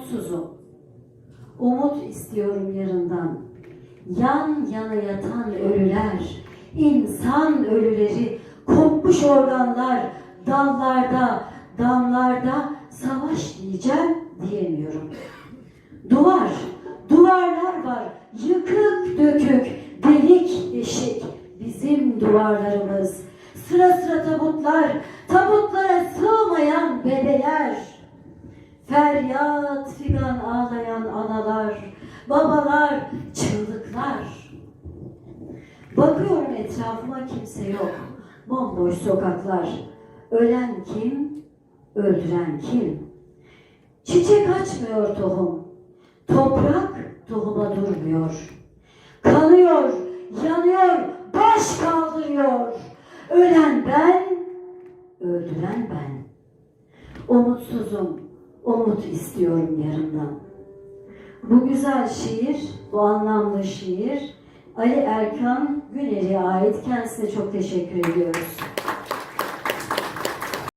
umutsuzum. Umut istiyorum yarından. Yan yana yatan ölüler, insan ölüleri, kopmuş organlar, dallarda, damlarda savaş diyeceğim diyemiyorum. Duvar, duvarlar var, yıkık dökük, delik deşik bizim duvarlarımız. Sıra sıra tabutlar, Feryat figan ağlayan analar, babalar, çığlıklar. Bakıyorum etrafıma kimse yok. Bomboş sokaklar. Ölen kim? Öldüren kim? Çiçek açmıyor tohum. Toprak tohuma durmuyor. Kanıyor, yanıyor, baş kaldırıyor. Ölen ben, öldüren ben. Umutsuzum, umut istiyorum yarından. Bu güzel şiir, bu anlamlı şiir Ali Erkan Güner'e ait. Kendisine çok teşekkür ediyoruz.